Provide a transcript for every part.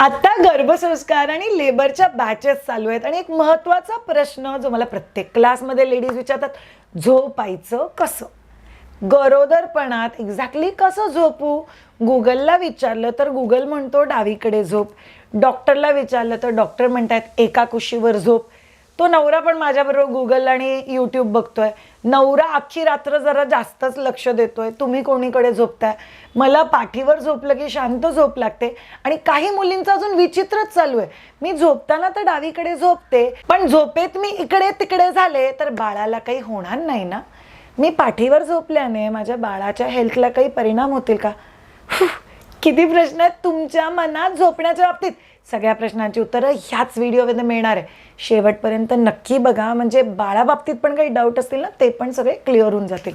आता गर्भसंस्कार आणि लेबरच्या बॅचेस चालू आहेत. आणि एक महत्त्वाचा प्रश्न जो मला प्रत्येक क्लासमध्ये लेडीज विचारतात झोपायचं कसं? गरोदरपणात एक्झॅक्टली कसं झोपू? गुगलला विचारलं तर गुगल म्हणतो डावीकडे झोप. डॉक्टरला विचारलं तर डॉक्टर म्हणतात एका कुशीवर झोप. तो नवरा पण माझ्याबरोबर गुगल आणि यूट्यूब बघतोय. नवरा अख्खी रात्र जरा जास्तच लक्ष देतोय. तुम्ही कोणीकडे झोपताय? मला पाठीवर झोपलं की शांत झोप लागते. आणि काही मुलींचं अजून विचित्रच चालू आहे. मी झोपताना तर डावीकडे झोपते पण झोपेत मी इकडे तिकडे झाले तर बाळाला काही होणार नाही ना? मी पाठीवर झोपल्याने माझ्या बाळाच्या हेल्थला काही परिणाम होतील का? किती प्रश्न आहेत तुमच्या मनात झोपण्याच्या बाबतीत? सगळ्या प्रश्नांची उत्तरं ह्याच व्हिडिओमध्ये मिळणार आहे. शेवटपर्यंत नक्की बघा. म्हणजे बाळाबाबतीत पण काही डाऊट असतील ना ते पण सगळे क्लिअर होऊन जातील.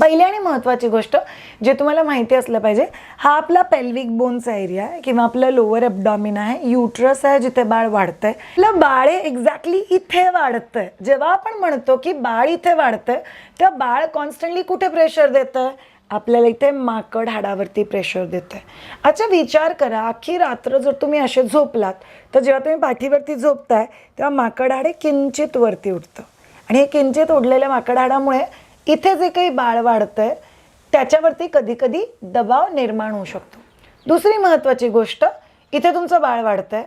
पहिली आणि महत्त्वाची गोष्ट जे तुम्हाला माहिती असलं पाहिजे हा आपला पेल्विक बोनचा एरिया आहे किंवा आपलं लोअर ॲबडॉमिन आहे. युट्रस आहे जिथे बाळ वाढतंय. आपलं बाळ एक्झॅक्टली इथे वाढतंय. जेव्हा आपण म्हणतो की बाळ इथे वाढतंय तेव्हा बाळ कॉन्स्टंटली कुठे प्रेशर देतं? आपल्याला इथे माकड हाडावरती प्रेशर देत आहे अच्छा विचार करा अख्खी रात्र जर तुम्ही असे झोपलात तर जेव्हा तुम्ही पाठीवरती झोपताय तेव्हा माकड हाडे किंचित वरती उठतं आणि हे किंचित उडलेल्या माकड हाडामुळे इथे जे काही बाळ वाढतंय त्याच्यावरती कधीकधी दबाव निर्माण होऊ शकतो. दुसरी महत्त्वाची गोष्ट इथे तुमचं बाळ वाढतंय.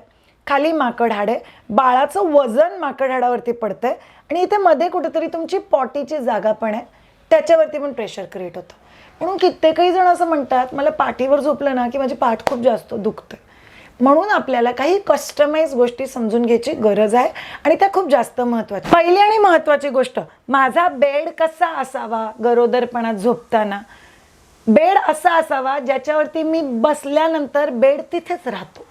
खाली माकड हाडे बाळाचं वजन माकड हाडावरती पडतंय. आणि इथे मध्ये कुठेतरी तुमची पॉटीची जागा पण आहे. त्याच्यावरती पण प्रेशर क्रिएट होतं. म्हणून कित्येकही जण असं म्हणतात मला पाठीवर झोपलं ना की माझी पाठ खूप जास्त दुखते म्हणून आपल्याला काही कस्टमाइज गोष्टी समजून घ्यायची गरज आहे आणि त्या खूप जास्त महत्त्वाच्या. पहिली आणि महत्त्वाची गोष्ट माझा बेड कसा असावा गरोदरपणात झोपताना? बेड असा असावा ज्याच्यावरती मी बसल्यानंतर बेड तिथेच राहतो.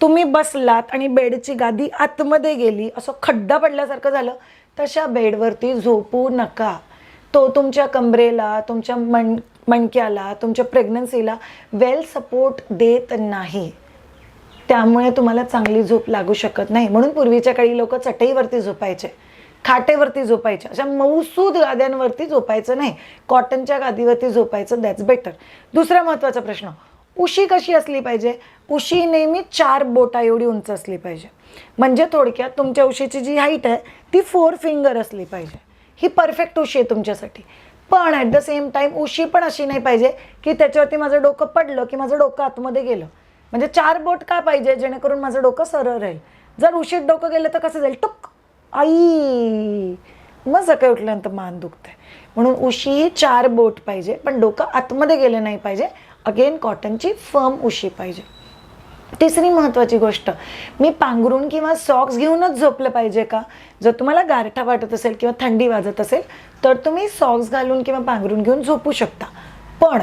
तुम्ही बसलात आणि बेडची गादी आतमध्ये गेली असं खड्डा पडल्यासारखं झालं तशा बेडवरती झोपू नका. तो तुमच्या कमरेला तुमच्या मण मणक्याला तुमच्या प्रेग्नन्सीला वेल सपोर्ट देत नाही. त्यामुळे तुम्हाला चांगली झोप लागू शकत नाही. म्हणून पूर्वीच्या काळी लोक चटईवरती झोपायचे खाटेवरती झोपायचे. अशा मऊसूद गाद्यांवरती झोपायचं नाही. कॉटनच्या गादीवरती झोपायचं दॅट्स बेटर दुसरा महत्त्वाचा प्रश्न उशी कशी असली पाहिजे? उशी नेहमी चार बोटा एवढी उंच असली पाहिजे. म्हणजे थोडक्यात तुमच्या उशीची जी हाईट आहे ती फोर फिंगर असली पाहिजे. ही परफेक्ट उशी आहे तुमच्यासाठी. पण ॲट द सेम टाईम उशी पण अशी नाही पाहिजे की त्याच्यावरती माझं डोकं पडलं की माझं डोकं आतमध्ये गेलं. म्हणजे चार बोट का पाहिजे जेणेकरून माझं डोकं सरळ राहील? जर उशीत डोकं गेलं तर कसं जाईल? टुक! आई! मग सकाळी उठल्यानंतर मान दुखते म्हणून उशी ही चार बोट पाहिजे पण डोकं आतमध्ये गेलं नाही पाहिजे. अगेन कॉटनची फर्म उशी पाहिजे. तिसरी महत्त्वाची गोष्ट मी पांघरून किंवा सॉक्स घेऊनच झोपलं पाहिजे का? जर तुम्हाला गारठा वाटत असेल किंवा थंडी वाजत असेल तर तुम्ही सॉक्स घालून किंवा पांघरून घेऊन झोपू शकता. पण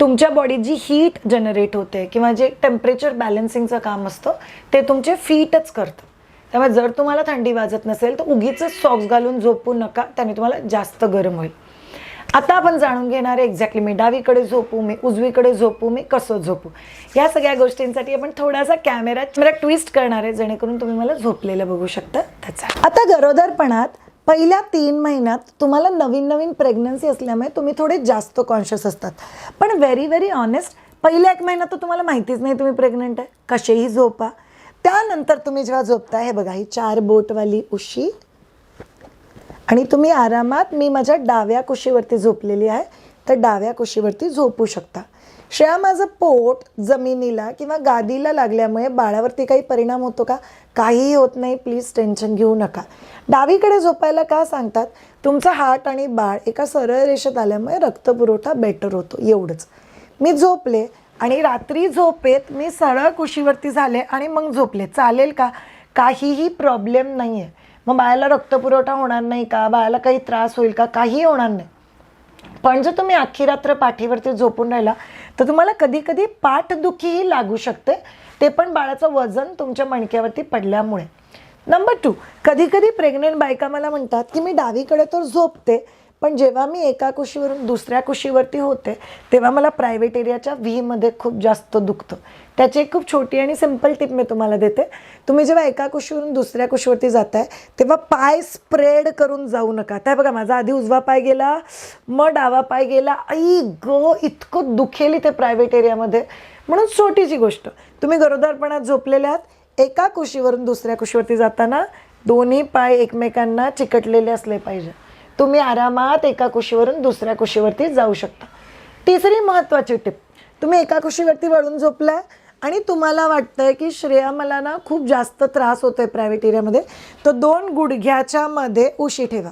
तुमच्या बॉडीत जी हीट जनरेट होते किंवा जे टेम्परेचर बॅलन्सिंगचं काम असतं ते तुमचे फीटच करतं. त्यामुळे जर तुम्हाला थंडी वाजत नसेल तर उगीच सॉक्स घालून झोपू नका त्याने तुम्हाला जास्त गरम होईल. आता आपण जाणून घेणार आहे एक्झॅक्टली मी डावीकडे झोपू मी उजवीकडे झोपू मी कसं झोपू. या सगळ्या गोष्टींसाठी आपण थोडासा कॅमेरा मला ट्विस्ट करणार आहे जेणेकरून तुम्ही मला झोपलेलं बघू शकता. त्याचा आता गरोदरपणात पहिल्या तीन महिन्यात तुम्हाला नवीन नवीन प्रेग्नन्सी असल्यामुळे तुम्ही थोडे जास्त कॉन्शियस असतात. पण व्हेरी व्हेरी ऑनेस्ट पहिल्या एक महिन्यात तर तुम्हाला माहितीच नाही तुम्ही प्रेग्नंट आहे. कसेही झोपा. त्यानंतर तुम्ही जेव्हा झोपता हे बघा ही चार बोटवाली उशी आणि तुम्ही आरामात मी माझ्या डाव्या कुशीवरती झोपलेली आहे तर डाव्या कुशीवरती झोपू शकता. श्रेया माझं पोट जमिनीला किंवा गादीला लागल्यामुळे बाळावरती काही परिणाम होतो का? काहीही होत नाही प्लीज टेन्शन घेऊ नका. डावीकडे झोपायला का सांगतात? तुमचा हार्ट आणि बाळ एका सरळ रेषेत आल्यामुळे रक्तपुरवठा बेटर होतो एवढंच. मी झोपले आणि रात्री झोपेत मी सरळ कुशीवरती झाले आणि मग झोपले. चालेल का? काहीही प्रॉब्लेम नाही आहे मग बाळाला रक्तपुरवठा होणार नाही का? बाळाला काही त्रास होईल का? काही होणार नाही. पण जर तुम्ही अख्खी रात्र पाठीवरती झोपून राहिला तर तुम्हाला कधी कधी पाठदुखीही लागू शकते. ते पण बाळाचं वजन तुमच्या मणक्यावरती पडल्यामुळे. नंबर टू कधी कधी प्रेग्नेंट बायका मला म्हणतात की मी डावीकडे तर झोपते पण जेव्हा मी एका कुशीवरून दुसऱ्या कुशीवरती होते तेव्हा मला प्रायव्हेट एरियाच्या व्हीमध्ये खूप जास्त दुखतं. त्याची एक खूप छोटी आणि सिंपल टिप मी तुम्हाला देते. तुम्ही जेव्हा एका कुशीवरून दुसऱ्या कुशीवरती जाताय तेव्हा पाय स्प्रेड करून जाऊ नका. त्या बघा माझा आधी उजवा पाय गेला मग डावा पाय गेला. आई ग इतकं दुखेल इथे प्रायव्हेट एरियामध्ये म्हणून छोटीची गोष्ट. तुम्ही गरोदरपणात झोपलेल्या आहात एका कुशीवरून दुसऱ्या कुशीवरती जाताना दोन्ही पाय एकमेकांना चिकटलेले असले पाहिजे. तुम्ही आरामात एका कुशीवरून दुसऱ्या कुशीवरती जाऊ शकता. तिसरी महत्त्वाची टिप तुम्ही एका कुशीवरती वळून झोपलाय आणि तुम्हाला वाटतंय की श्रेया मला ना खूप जास्त त्रास होतोय प्रायव्हेट एरियामध्ये तर दोन गुडघ्याच्या मध्ये उशी ठेवा.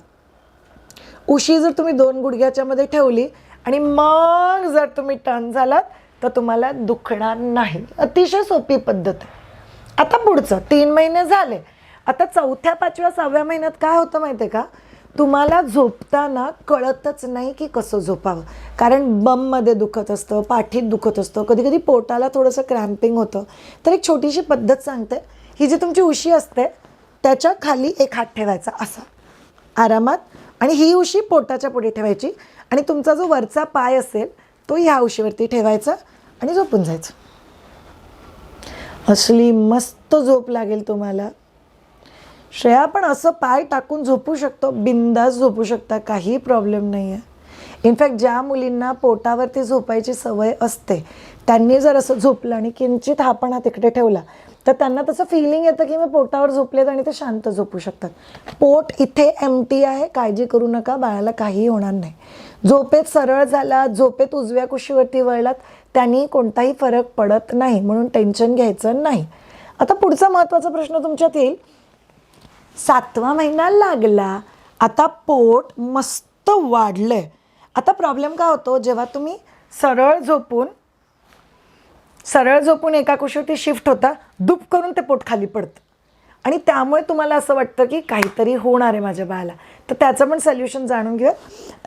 उशी जर तुम्ही दोन गुडघ्याच्या मध्ये ठेवली आणि मग जर तुम्ही टर्न झालात तर तुम्हाला दुखणार नाही. अतिशय सोपी पद्धत आहे. आता पुढचं तीन महिने झाले. आता चौथ्या पाचव्या सहाव्या महिन्यात काय होतं माहिती आहे का? तुम्हाला झोपताना कळतच नाही की कसं झोपावं. कारण बममध्ये दुखत असतं पाठीत दुखत असतं. कधी कधी पोटाला थोडंसं क्रॅम्पिंग होतं. तर एक छोटीशी पद्धत सांगते. ही जी तुमची उशी असते त्याच्याखाली एक हात ठेवायचा असा. आरामात. आणि ही उशी पोटाच्या पुढे ठेवायची. आणि तुमचा जो वरचा पाय असेल तो ह्या उशीवरती ठेवायचा आणि झोपून जायचं. असली मस्त झोप लागेल तुम्हाला. श्रेया पण असं पाय टाकून झोपू शकतो. बिंदास झोपू शकता. काही प्रॉब्लेम नाही आहे इनफॅक्ट ज्या मुलींना पोटावरती झोपायची सवय असते त्यांनी जर असं झोपलं आणि किंचित हा पण हा तिकडे ठेवला तर त्यांना तसं फिलिंग येतं की मी पोटावर झोपलेत आणि ते शांत झोपू शकतात. पोट इथे एम टी आहे. काळजी करू नका. बाळाला काहीही होणार नाही. झोपेत सरळ झाला झोपेत उजव्या कुशीवरती वळलात त्यांनी कोणताही फरक पडत नाही. म्हणून टेन्शन घ्यायचं नाही. आता पुढचा महत्त्वाचा प्रश्न तुमच्यात येईल. सातवा महिना लागला. आता पोट मस्त वाढलंय. आता प्रॉब्लेम काय होतो? जेव्हा तुम्ही सरळ झोपून सरळ झोपून एका कुशीवरती शिफ्ट होता दुप करून ते पोट खाली पडतं. आणि त्यामुळे तुम्हाला असं वाटतं की काहीतरी होणार आहे माझ्या बाळाला. तर त्याचं पण सोल्युशन जाणून घेऊ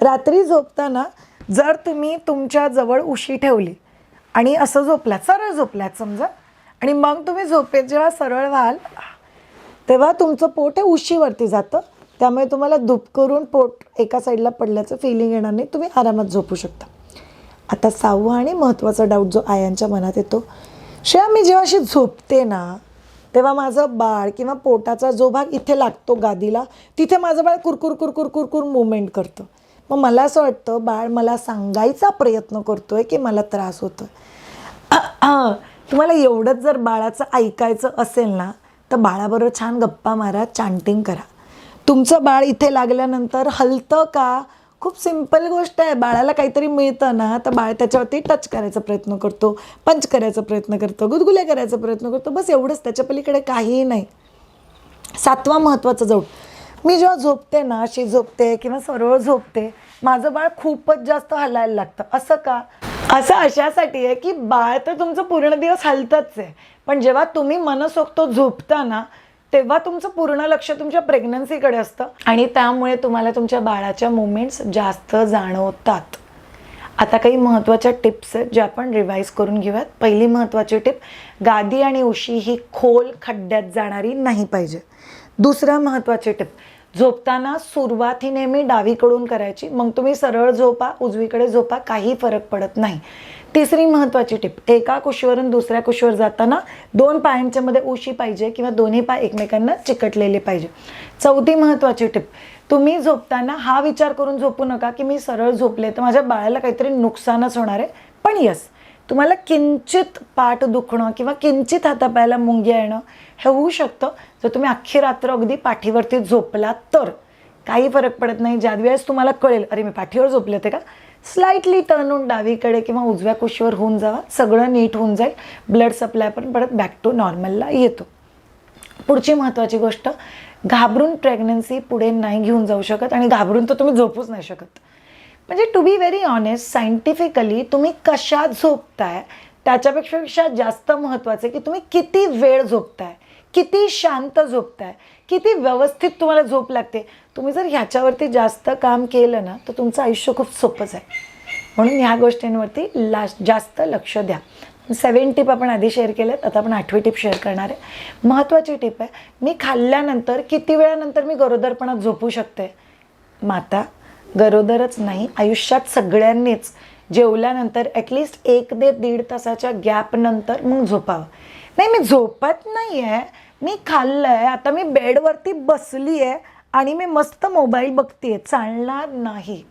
रात्री झोपताना जर तुम्ही तुमच्या जवळ उशी ठेवली आणि असं झोपलात सरळ झोपलात समजा आणि मग तुम्ही झोपेत जेव्हा सरळ व्हाल तेव्हा तुमचं पोट हे उशीवरती जातं. त्यामुळे तुम्हाला धूप करून पोट एका साईडला पडल्याचं फिलिंग येणार नाही. तुम्ही आरामात झोपू शकता. आता सहावा आणि महत्त्वाचा डाऊट जो आयांच्या मनात येतो श्रेया मी जेव्हा अशी झोपते ना तेव्हा माझं बाळ किंवा पोटाचा जो भाग इथे लागतो गादीला तिथे माझं बाळ कुरकुर कुरकुर कुरकुर मुवमेंट करतं. मग मला असं वाटतं बाळ मला सांगायचा प्रयत्न करतो आहे की मला त्रास होतोय. तुम्हाला एवढंच जर बाळाचं ऐकायचं असेल ना तर बाळाबरोबर छान गप्पा मारा चांटिंग करा. तुमचं बाळ इथे लागल्यानंतर हलतं का? खूप सिंपल गोष्ट आहे. बाळाला काहीतरी मिळतं ना तर बाळ त्याच्यावरती टच करायचा प्रयत्न करतो पंच करायचा प्रयत्न करतो गुदगुल्या करायचा प्रयत्न करतो. बस एवढंच त्याच्या पलीकडे काहीही नाही. सातवा महत्त्वाचा जोड. मी जेव्हा झोपते ना अशी झोपते किंवा सरळ झोपते माझं बाळ खूपच जास्त हलायला लागतं. असं का? असं अशासाठी आहे की बाळ तर तुमचं पूर्ण दिवस हलतंच आहे. पण जेव्हा तुम्ही मनसोक्त झोपता ना तेव्हा तुमचं पूर्ण लक्ष तुमच्या प्रेग्नन्सीकडे असतं. आणि त्यामुळे तुम्हाला तुमच्या बाळाच्या मुवमेंट्स जास्त जाणवतात. आता काही महत्त्वाच्या टिप्स आहेत ज्या आपण रिवाईज करून घेऊयात. पहिली महत्त्वाची टिप गादी आणि उशी ही खोल खड्ड्यात जाणारी नाही पाहिजे. दुसरा महत्त्वाची टिप झोपताना सुरुवात ही नेहमी डावीकडून करायची. मग तुम्ही सरळ झोपा उजवीकडे झोपा काही फरक पडत नाही. तिसरी महत्त्वाची टिप एका कुशीवरून दुसऱ्या कुशीवर जाताना दोन पायांच्या मध्ये उशी पाहिजे किंवा दोन्ही पाय एकमेकांना चिकटलेले पाहिजे. चौथी महत्त्वाची टिप तुम्ही झोपताना हा विचार करून झोपू नका की मी सरळ झोपले तर माझ्या बाळाला काहीतरी नुकसानच होणार आहे. पण यस तुम्हाला किंचित पाठ दुखणं किंवा किंचित हातापायाला मुंग्या येणं हे होऊ शकतं. जर तुम्ही अख्खी रात्र अगदी पाठीवरती झोपलात तर काही फरक पडत नाही. ज्या वेळेस तुम्हाला कळेल अरे मी पाठीवर झोपले होते का? स्लाइटली टर्न होऊन डावीकडे किंवा उजव्या कुशीवर होऊन जावा. सगळं नीट होऊन जाईल. ब्लड सप्लाय पण परत बॅक टू नॉर्मलला येतो. पुढची महत्त्वाची गोष्ट घाबरून प्रेग्नन्सी पुढे नाही घेऊन जाऊ शकत आणि घाबरून तर तुम्ही झोपूच नाही शकत. म्हणजे to be very honest scientifically तुम्ही कशा झोपताय त्याच्यापेक्षा जास्त महत्त्वाचं आहे की तुम्ही किती वेळ झोपताय. किती शांत झोपताय? किती व्यवस्थित तुम्हाला झोप लागते? तुम्ही जर ह्याच्यावरती जास्त काम केलं ना तर तुमचं आयुष्य खूप सोपंच आहे. म्हणून ह्या गोष्टींवरती ला जास्त लक्ष द्या. सेवन टिप आपण आधी शेअर केल्यात आता आपण आठवी टिप शेअर करणार आहे. महत्त्वाची टिप आहे मी खाल्ल्यानंतर किती वेळानंतर मी गरोदरपणात झोपू शकते? माता गरोदरच नाही आयुष्यात सगळ्यांनीच जेवल्यानंतर ॲटलिस्ट एक ते दीड तासाच्या गॅपनंतर मग झोपावं. नाही मी झोपत नाही आहे मी खाल्लं आहे आता मी बेडवरती बसली आहे आणि मी मस्त मोबाईल बघते चालणार नाही.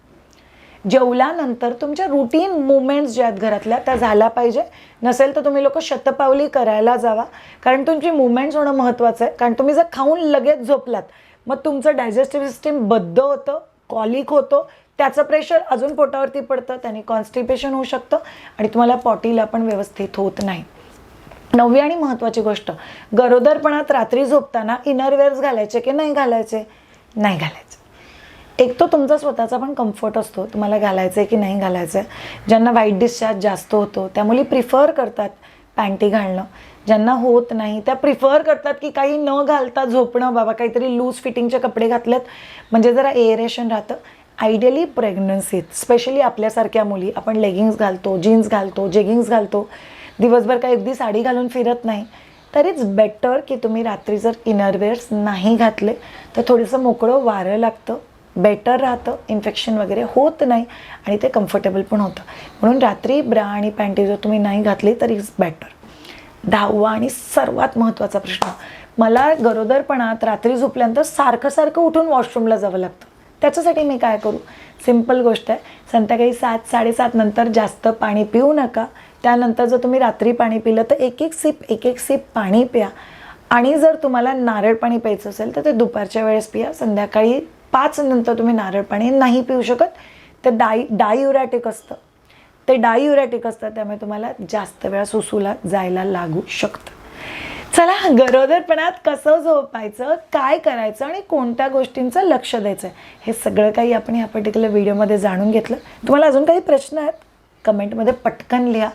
जेवल्यानंतर तुमच्या रुटीन मुवमेंट्स ज्या आहेत घरातल्या त्या झाल्या पाहिजे. नसेल तर तुम्ही लोक शतपावली करायला जावा. कारण तुमची मुवमेंट्स होणं महत्त्वाचं आहे. कारण तुम्ही जर खाऊन लगेच झोपलात मग तुमचं डायजेस्टिव्ह सिस्टीम बद्ध होतं कॉलिक होतो. त्याचं प्रेशर अजून पोटावरती पडतं त्याने कॉन्स्टिपेशन होऊ शकतं आणि तुम्हाला पॉटीला पण व्यवस्थित होत नाही. नववी आणि महत्त्वाची गोष्ट गरोदरपणात रात्री झोपताना इनरवेअर्स घालायचे की नाही घालायचे? नाही घालायचे. एक तो तुमचा स्वतःचा पण कम्फर्ट असतो तुम्हाला घालायचं आहे की नाही घालायचं आहे ज्यांना वाईट डिस्चार्ज जास्त होतो त्या मुली प्रिफर करतात पॅन्टी घालणं. ज्यांना होत नाही त्या प्रिफर करतात की काही न घालता झोपणं. बाबा काहीतरी लूज फिटिंगचे कपडे घातलेत. म्हणजे जरा एअरेशन राहतं. आयडियली प्रेग्नन्सीत स्पेशली आपल्यासारख्या मुली. आपण लेगिंग्स घालतो जीन्स घालतो जेगिंग्स घालतो. दिवसभर काही अगदी साडी घालून फिरत नाही. तर इट्स बेटर की तुम्ही रात्री जर इनरवेअर्स नाही घातले तर थोडंसं मोकळं वारं लागतं. बेटर राहतं. इन्फेक्शन वगैरे होत नाही आणि ते कम्फर्टेबल पण होतं. म्हणून रात्री ब्रा आणि पॅन्टी जर तुम्ही नाही घातली तर इट्स बेटर दहावा आणि सर्वात महत्त्वाचा प्रश्न. मला गरोदरपणात रात्री झोपल्यानंतर सारखं सारखं उठून वॉशरूमला जावं लागतं. त्याच्यासाठी मी काय करू? सिंपल गोष्ट आहे. संध्याकाळी सात साडेसात नंतर जास्त पाणी पिऊ नका. त्यानंतर जर तुम्ही रात्री पाणी पिलं तर एक एक सिप एक एक सिप पाणी प्या. आणि जर तुम्हाला नारळ पाणी प्यायचं असेल तर ते दुपारच्या वेळेस पिया. संध्याकाळी पाच नंतर तुम्ही नारळ पाणी नाही पिऊ शकत. ते डाय डायुरॅटिक असतं. ते डायुरॅटिक असतं त्यामुळे तुम्हाला जास्त वेळा सुसूला जायला लागू शकतं. चला गरोदरपणात कसं झोपायचं काय करायचं आणि कोणत्या गोष्टींचं लक्ष द्यायचं हे सगळं काही आपण ह्या पर्टिक्युलर व्हिडिओमध्ये जाणून घेतलं. तुम्हाला अजून काही प्रश्न आहेत? कमेंटमध्ये पटकन लिहा.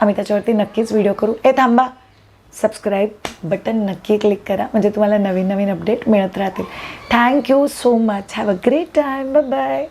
आम्ही त्याच्यावरती नक्कीच व्हिडिओ करू. ए थांबा. सबस्क्राईब बटन नक्की क्लिक करा. म्हणजे तुम्हाला नवीन नवीन अपडेट मिळत राहतील. Thank you so much have a great time bye